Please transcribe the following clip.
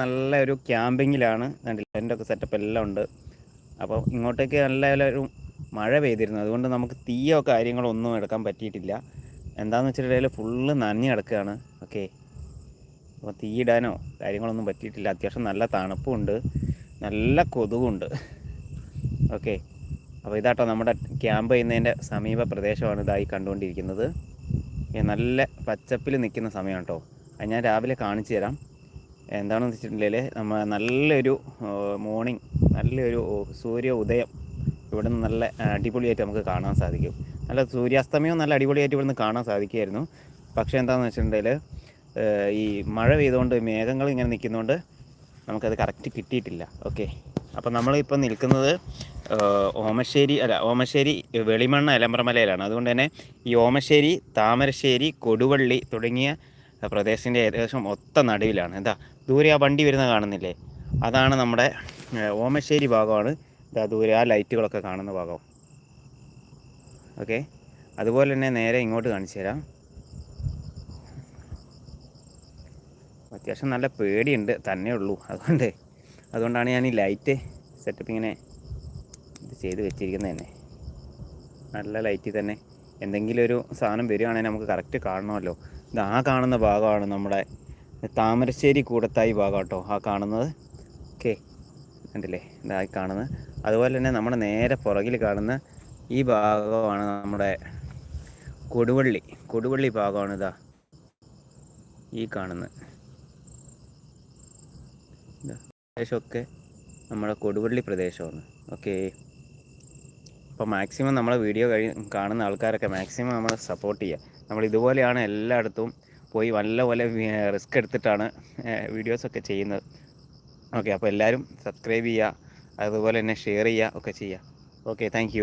നല്ല ഒരു ക്യാമ്പിങ്ങിലാണ് ടെന്റ് ഒക്കെ സെറ്റപ്പ് എല്ലാം ഉണ്ട്. അപ്പോൾ ഇങ്ങോട്ടേക്ക് നല്ല ഒരു മഴ പെയ്തിരുന്നു. അതുകൊണ്ട് നമുക്ക് തീയോ കാര്യങ്ങളോ ഒന്നും എടുക്കാൻ പറ്റിയിട്ടില്ല. എന്താണെന്ന് വെച്ചിട്ടുണ്ടെങ്കിൽ ഫുള്ള് നനഞ്ഞ് കിടക്കുകയാണ്. ഓക്കെ. അപ്പോൾ തീയിടാനോ കാര്യങ്ങളൊന്നും പറ്റിയിട്ടില്ല. അത്യാവശ്യം നല്ല തണുപ്പുണ്ട് നല്ല കൊതുകുണ്ട് ഓക്കെ. അപ്പോൾ ഇതാട്ടോ നമ്മുടെ ക്യാമ്പ് ചെയ്യുന്നതിന്റെ സമീപ പ്രദേശമാണ് ഇതായി കണ്ടുകൊണ്ടിരിക്കുന്നത്. നല്ല പച്ചപ്പിൽ നിൽക്കുന്ന സമയമാണ് കേട്ടോ. അത് ഞാൻ രാവിലെ കാണിച്ചു തരാം. എന്താണെന്ന് വെച്ചിട്ടുണ്ടെങ്കിൽ നമ്മൾ നല്ലൊരു മോർണിംഗ് നല്ലൊരു സൂര്യ ഉദയം ഇവിടെ നിന്ന് നല്ല അടിപൊളിയായിട്ട് നമുക്ക് കാണാൻ സാധിക്കും. നല്ല സൂര്യാസ്തമയവും നല്ല അടിപൊളിയായിട്ട് ഇവിടെ നിന്ന് കാണാൻ സാധിക്കുമായിരുന്നു പക്ഷേ എന്താണെന്ന് വെച്ചിട്ടുണ്ടെങ്കിൽ ഈ മഴ പെയ്തുകൊണ്ട് മേഘങ്ങൾ ഇങ്ങനെ നിൽക്കുന്നതുകൊണ്ട് നമുക്കത് കറക്റ്റ് കിട്ടിയിട്ടില്ല. ഓക്കെ അപ്പോൾ നമ്മളിപ്പോൾ നിൽക്കുന്നത് ഓമശ്ശേരി അല്ല ഓമശ്ശേരി വെളിമണ്ണ എലമ്പ്രമലയിലാണ് അതുകൊണ്ട് തന്നെ ഈ ഓമശ്ശേരി താമരശ്ശേരി കൊടുവള്ളി തുടങ്ങിയ പ്രദേശത്തിന്റെ ഏകദേശം ഒത്ത നടുവിലാണ്. എന്താ ദൂരെ ആ വണ്ടി വരുന്ന കാണുന്നില്ലേ? അതാണ് നമ്മുടെ ഓമശ്ശേരി ഭാഗമാണ്. ഇതാ ദൂരെ ആ ലൈറ്റുകളൊക്കെ കാണുന്ന ഭാഗം. ഓക്കെ. അതുപോലെ തന്നെ നേരെ ഇങ്ങോട്ട് കാണിച്ചു തരാം. അത്യാവശ്യം നല്ല പേടിയുണ്ട് തന്നെ ഉള്ളൂ. അതുകൊണ്ട് അതുകൊണ്ടാണ് ഞാൻ ഈ ലൈറ്റ് സെറ്റപ്പ് ഇങ്ങനെ ഇത് ചെയ്ത് വെച്ചിരിക്കുന്നത് തന്നെ നല്ല ലൈറ്റിൽ തന്നെ എന്തെങ്കിലും ഒരു സാധനം വരികയാണെങ്കിൽ നമുക്ക് കറക്റ്റ് കാണണമല്ലോ. ആ കാണുന്ന ഭാഗമാണ് നമ്മുടെ താമരശ്ശേരി കൂടത്തായി ഭാഗം കേട്ടോ ആ കാണുന്നത്. ഓക്കെ കണ്ടില്ലേ? ഇതായി കാണുന്നത്. അതുപോലെ തന്നെ നമ്മുടെ നേരെ പുറകിൽ കാണുന്ന ഈ ഭാഗമാണ് നമ്മുടെ കൊടുവള്ളി കൊടുവള്ളി ഭാഗമാണ് ഇതാ ഈ കാണുന്നത്. പ്രദേശമൊക്കെ നമ്മുടെ കൊടുവള്ളി പ്രദേശമാണ്. ഓക്കെ. അപ്പോൾ മാക്സിമം നമ്മളെ വീഡിയോ കഴി കാണുന്ന ആൾക്കാരൊക്കെ മാക്സിമം നമ്മൾ സപ്പോർട്ട് ചെയ്യുക. നമ്മൾ ഇതുപോലെയാണ് എല്ലായിടത്തും പോയി നല്ലപോലെ റിസ്ക് എടുത്തിട്ടാണ് വീഡിയോസൊക്കെ ചെയ്യുന്നത്. ഓക്കെ അപ്പോൾ എല്ലാവരും സബ്സ്ക്രൈബ് ചെയ്യുക അതുപോലെ തന്നെ ഷെയർ ചെയ്യുക ഒക്കെ ചെയ്യുക. Okay thank